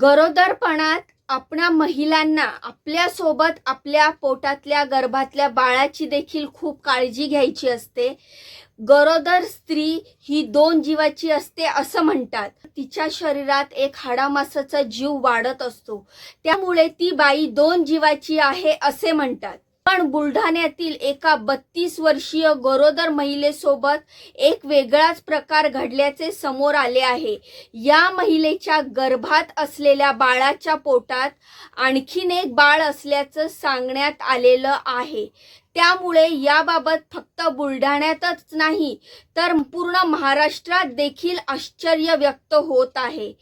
गरोदरपणात आपणा महिलांना आपल्यासोबत आपल्या पोटातल्या गर्भातल्या बाळाची देखील खूप काळजी घ्यायची असते. गरोदर स्त्री ही दोन जीवाची असते असं म्हणतात. तिच्या शरीरात एक हाडामासाचा जीव वाढत असतो. त्यामुळे ती बाई दोन जीवाची आहे असे म्हणतात. पण बुलढाण्यातील एका बत्तीस वर्षीय गरोदर महिलेसोबत एक वेगळाच प्रकार घडल्याचे समोर आले आहे. या महिलेच्या गर्भात असलेल्या बाळाच्या पोटात आणखीन एक बाळ असल्याचं सांगण्यात आलेलं आहे. त्यामुळे याबाबत फक्त बुलढाण्यातच नाही तर पूर्ण महाराष्ट्रात देखील आश्चर्य व्यक्त होत आहे.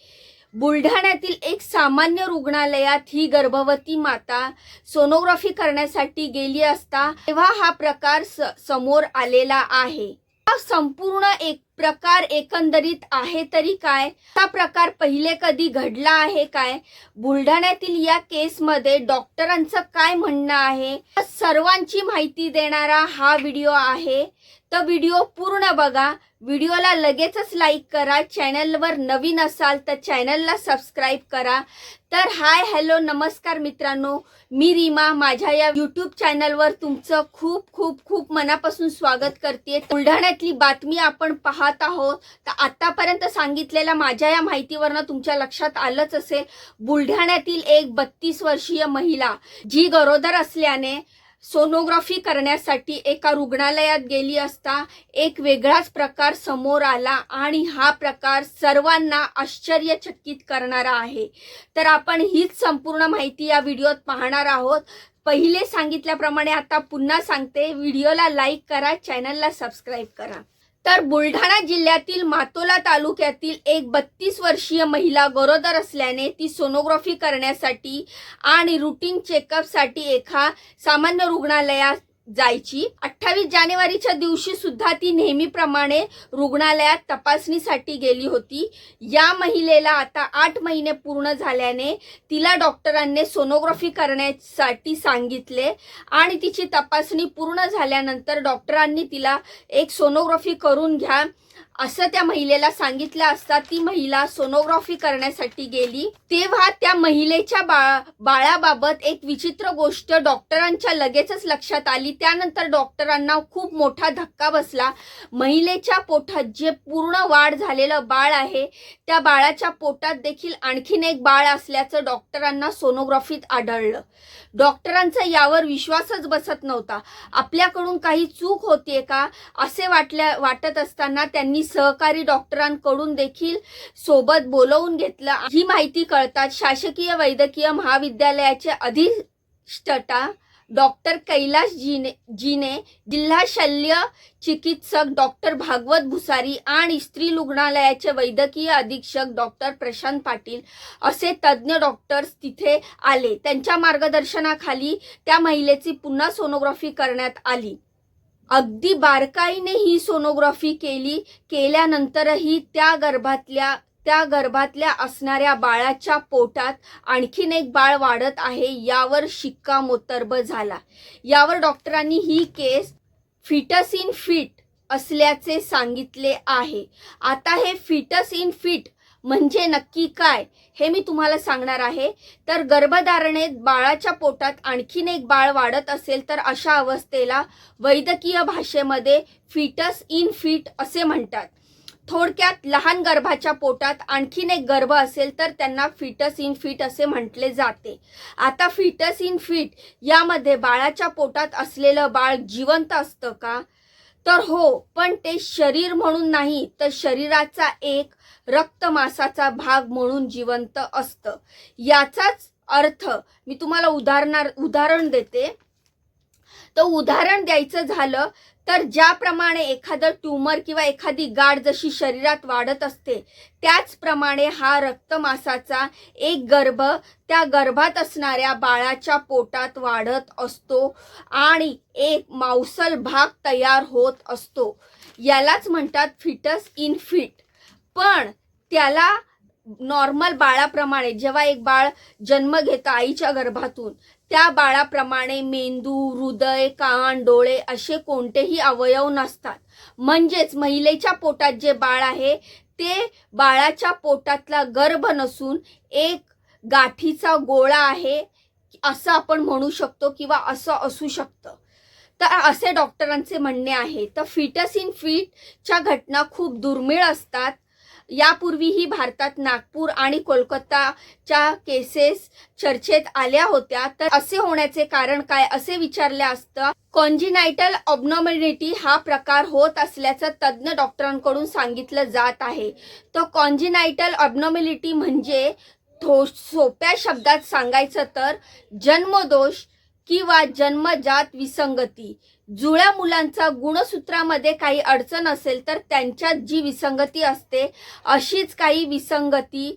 बुलढाण्यातील एक सामान्य रुग्णालयात ही गर्भवती माता सोनोग्राफी करण्यासाठी गेली असता तेव्हा हा प्रकार समोर आलेला आहे. हा संपूर्ण एक प्रकार एकंदरीत आहे तरी काय? हा प्रकार पहिले कधी घडला आहे काय? बुलढाण्यातील या केसमध्ये डॉक्टरांचं काय म्हणणं आहे? सर्वांची माहिती देणारा हा व्हिडिओ आहे. तर व्हिडिओ पूर्ण बघा. व्हिडिओला लगेचच लाईक करा. चॅनलवर नवीन असाल तर चॅनलला सबस्क्राईब करा. तर हाय हॅलो नमस्कार मित्रांनो. मी रीमा. माझ्या या यूट्यूब चॅनलवर तुमचं खूप खूप खूप मनापासून स्वागत करते. बुलढाण्यातली बातमी आपण पाहत आहोत. तर आतापर्यंत सांगितलेल्या माझ्या या माहितीवरनं तुमच्या लक्षात आलंच असेल. बुलढाण्यातील एक बत्तीस वर्षीय महिला जी गरोदर असल्याने सोनोग्राफी करण्यासाठी एका रुग्णालयात गेली असता एक वेगळाच प्रकार समोर आला आणि हा प्रकार सर्वांना आश्चर्यचकित करणारा आहे. तर आपण हीच संपूर्ण माहिती या व्हिडिओत पाहणार आहोत. पहिले सांगितल्याप्रमाणे आता पुन्हा सांगते. व्हिडिओला लाईक करा चॅनलला सबस्क्राईब करा. तर बुलढाणा जिल्ह्यातील मातोला तालुक्यातील एक बत्तीस वर्षीय महिला गरोदर असल्याने ती सोनोग्राफी करण्यासाठी आणि रुटीन चेकअपसाठी एका सामान्य रुग्णालयात जायची. अठ्ठावीस जानेवारीच्या दिवशी सुद्धा ती नेहमीप्रमाणे रुग्णालयात तपासणीसाठी गेली होती. या महिलेला आता आठ महिने पूर्ण झाल्याने तिला डॉक्टरांनी सोनोग्राफी करण्यासाठी सांगितले आणि तिची तपासणी पूर्ण झाल्यानंतर डॉक्टरांनी तिला एक सोनोग्राफी करून घ्या. असं त्या महिलेला सांगितलं असता ती महिला सोनोग्राफी करण्यासाठी गेली. तेव्हा त्या महिलेच्या बाळा बाळाबाबत एक विचित्र गोष्ट डॉक्टरांच्या लगेचच लक्षात आली. त्यानंतर डॉक्टरांना खूप मोठा धक्का बसला. महिलेच्या पोटात जे पूर्ण वाढ झालेलं बाळ आहे त्या बाळाच्या पोटात देखील आणखीन एक बाळ असल्याचं डॉक्टरांना सोनोग्राफीत आढळलं. डॉक्टरांचा यावर विश्वासच बसत नव्हता. आपल्याकडून काही चूक होतीये का? असे वाटल्या वाटत असताना त्यांनी सहकारी डॉक्टरांकडून देखील सोबत बोलवून घेतलं. ही माहिती कळतात शासकीय वैद्यकीय महाविद्यालयाचे अधिष्ठता डॉक्टर कैलास जीने जीने जिल्हा शल्य चिकित्सक डॉक्टर भागवत भुसारी आणि स्त्री रुग्णालयाचे वैद्यकीय अधीक्षक डॉक्टर प्रशांत पाटील असे तज्ज्ञ डॉक्टर्स तिथे आले. त्यांच्या मार्गदर्शनाखाली त्या महिलेची पुन्हा सोनोग्राफी करण्यात आली. अगदी बारकाईने ही सोनोग्राफी केली केल्यानंतरही त्या गर्भातल्या त्या गर्भातल्या असणाऱ्या बाळाच्या पोटात आणखीन एक बाळ वाढत आहे यावर शिक्कामोर्तब झाला. यावर डॉक्टरांनी ही केस फिटस इन फिट असल्याचे सांगितले आहे. आता हे फिटस इन फिट म्हणजे नक्की काय हे मी तुम्हाला सांगणार आहे. तर गर्भधारणेत बाळाच्या पोटात आणखीन एक बाळ वाढत असेल तर अशा अवस्थेला वैद्यकीय भाषेमध्ये फिटस इन फिट असे म्हणतात. थोडक्यात लहान गर्भाच्या पोटात आणखीन एक गर्भ असेल तर त्यांना फिटस इन फिट असे म्हटले जाते. आता फिटस इन फिट यामध्ये बाळाच्या पोटात असलेलं बाळ जिवंत असतं का? तर हो पण ते शरीर म्हणून नाही तर शरीराचा एक रक्तमासाचा भाग म्हणून जिवंत असतं. याचाच अर्थ मी तुम्हाला उदाहरणार उदाहरण देते. तर उदाहरण द्यायचं झालं तर ज्याप्रमाणे एखादं ट्यूमर किंवा एखादी गाठ जशी शरीरात वाढत असते त्याचप्रमाणे हा रक्तमासाचा एक गर्भ त्या गर्भात असणाऱ्या बाळाच्या पोटात वाढत असतो आणि एक मांसल भाग तयार होत असतो. यालाच म्हणतात फिटस इन फिट. पण त्याला नॉर्मल बाळाप्रमाणे जेव्हा एक बाळ जन्म घेतं आईच्या गर्भातून त्या बाळाप्रमाणे मेंदू हृदय कान डोळे असे कोणतेही अवयव नसतात. म्हणजेच महिलेच्या पोटात जे बाळ आहे ते बाळाच्या पोटातला गर्भ नसून एक गाठीचा गोळा आहे असं आपण म्हणू शकतो किंवा असं असू शकतं. तर असे डॉक्टरांचे म्हणणे आहे तर फिटस इन फिटच्या घटना खूप दुर्मिळ असतात. यापूर्वीही भारतात नागपूर आणि कोलकाताच्या केसेस चर्चेत आल्या होत्या. तर असे होण्याचे कारण काय असे विचारले असतं कॉन्जिनायटल ऑबनॉमिनिटी हा प्रकार होत असल्याचं तज्ज्ञ डॉक्टरांकडून सांगितलं जात आहे. तर कॉन्जिनायटल ऑबनॉमिलिटी म्हणजे थो सोप्या शब्दात सांगायचं तर जन्मदोष किंवा जन्मजात विसंगती. जुळ्या मुलांचा गुणसूत्रामध्ये काही अडचण असेल तर त्यांच्यात जी विसंगती असते अशीच काही विसंगती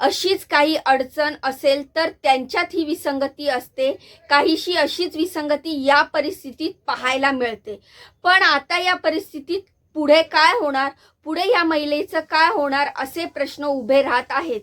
अशीच काही अडचण असेल तर त्यांच्यात ही विसंगती असते. काहीशी अशीच विसंगती या परिस्थितीत पाहायला मिळते. पण आता या परिस्थितीत पुढे काय होणार? पुढे या महिलेचं काय होणार? असे प्रश्न उभे राहत आहेत.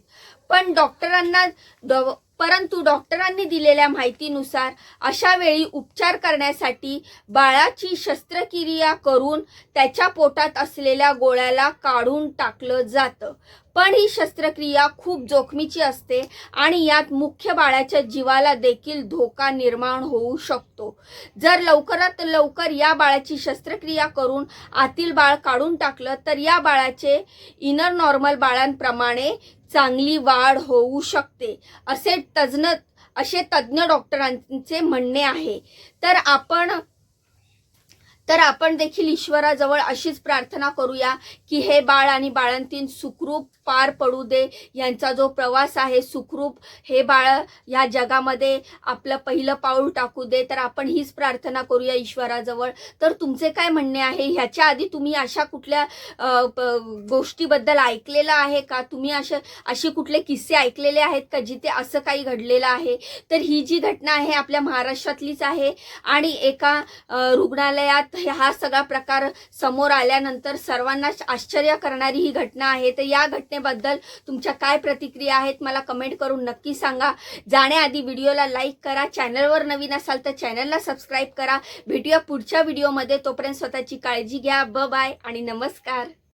पण डॉक्टरांना डॉ परंतु डॉक्टरांनी दिलेल्या माहितीनुसार अशा वेळी उपचार करण्यासाठी बाळाची शस्त्रक्रिया करून त्याच्या पोटात असलेल्या गोळ्याला काढून टाकलं जातं. पण ही शस्त्रक्रिया खूप जोखमीची असते आणि यात मुख्य बाळाच्या जीवाला देखील धोका निर्माण होऊ शकतो. जर लवकरात लवकर या बाळाची शस्त्रक्रिया करून आतील बाळ काढून टाकलं तर या बाळाचे इनर नॉर्मल बाळांप्रमाणे चांगली वाढ होऊ शकते असे तज्ज्ञ असे तज्ज्ञ डॉक्टरांचे म्हणणे आहे. तर आपण तर आपण देखील ईश्वराजवळ अशीच प्रार्थना करूया की हे बाळ आणि बाळंतीन सुखरूप पार पडू दे. यांचा जो प्रवास आहे सुखरूप हे बाळ ह्या जगामध्ये आपलं पहिलं पाऊल टाकू दे. तर आपण हीच प्रार्थना करूया ईश्वराजवळ. तर तुमचे काय म्हणणे आहे? ह्याच्या आधी तुम्ही अशा कुठल्या प- गोष्टीबद्दल ऐकलेलं आहे का? तुम्ही असे असे कुठले किस्से ऐकलेले आहेत का जिथे असं काही घडलेलं आहे? तर ही जी घटना आहे आपल्या महाराष्ट्रातलीच आहे आणि एका रुग्णालयात हे- हा सगळा प्रकार समोर आल्यानंतर सर्वांनाच आश्चर्य करणारी ही घटना आहे. तर या घटनेबद्दल तुमच्या काय प्रतिक्रिया आहेत मला कमेंट करून नक्की सांगा. जाण्याआधी व्हिडिओला लाईक करा. चॅनलवर नवीन असाल तर चॅनलला सबस्क्राईब करा. भेटूया पुढच्या व्हिडिओमध्ये. तोपर्यंत स्वतःची काळजी घ्या. ब बाय आणि नमस्कार.